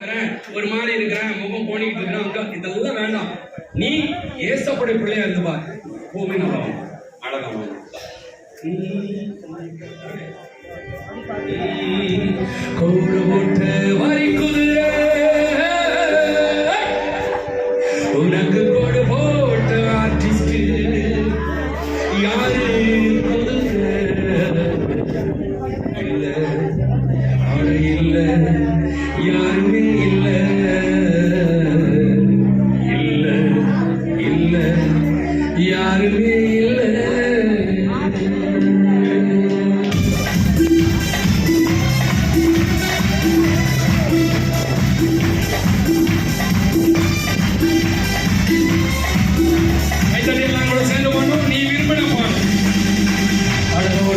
ஒரு மாதிரி இருக்கிறேன். முகம் போனிட்டு இருக்கிறேன். இதெல்லாம் வேண்டாம். நீ ஏசப்படை பிள்ளையா இருந்து பாரு. பூமி நல்லா அழகம் கோடு போட்டு வரி குதிரை உனக்கு கோடு போட்டு ஆர்டிஸ்ட் யாரு குதிரை யாருமே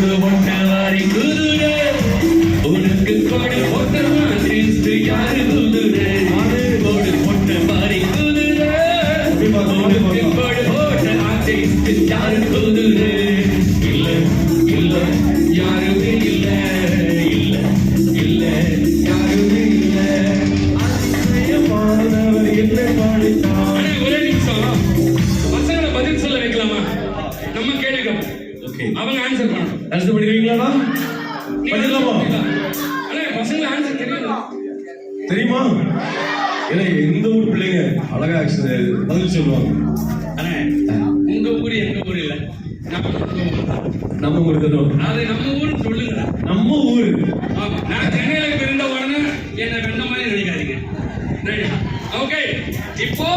அழகோடு ஒட்டவாரி குதிரை உனக்கு கோடு போட்டவா கிறிஸ்து யாரு குதிரை கோடு போட்ட மாறி குதிரை உனக்கு கோடு போட்ட ஆர்டிஸ்ட் யாரு குதிரை இல்ல இல்ல யாருமே இல்ல. இல்ல இல்ல யாருமே இல்ல. அதிசயமானவர் என்னை பாடினார். ஓகே அவங்க ஆன்சர் பண்ணணும் படிக்கிறீங்களாடா நீ பண்ணிடலாமா அண்ணே பசங்க ஆன்சர் தெரியும் தெரியுமா? ஏன்னா எந்த ஊர் பிள்ளைங்க அழகா பதில் சொல்லுவாங்க. அண்ணே உங்க ஊர் எங்க ஊர் இல்ல? நம்ம ஊர். தான். அது நம்ம ஊர் சொல்லுங்க. நம்ம ஊர். நான் சென்னையில பிறந்த உடனே என்ன வெண்ட மாதிரி நினைக்காதீங்க. ரெடி ஓகே இப்போ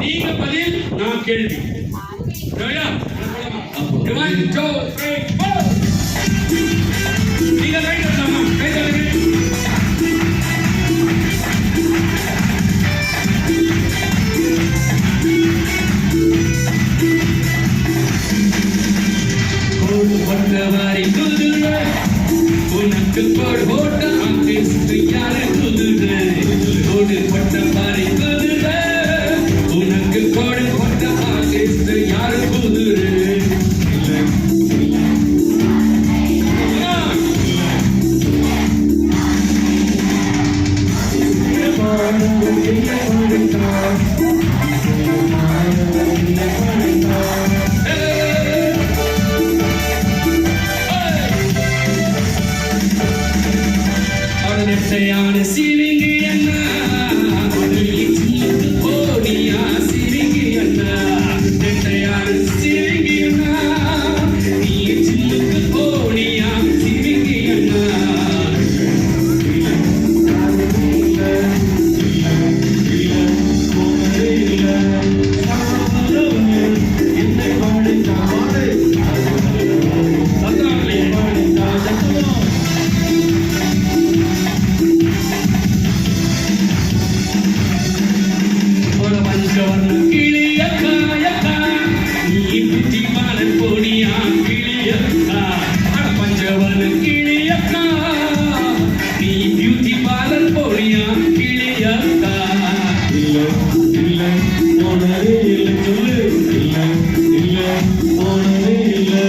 நீங்க பதில் நான் கேள்வி. ரெடியா ஒன் டூ த்ரீ ஃபோர் நீங்க ரைட் பண்ணலாமா கை தட்டுங்க கோடு போட்ட வாரி குதிரை உனக்கு கோடு போட்ட ஆர்டிஸ்ட் யாரு இல்லை இல்லை போனதே இல்லை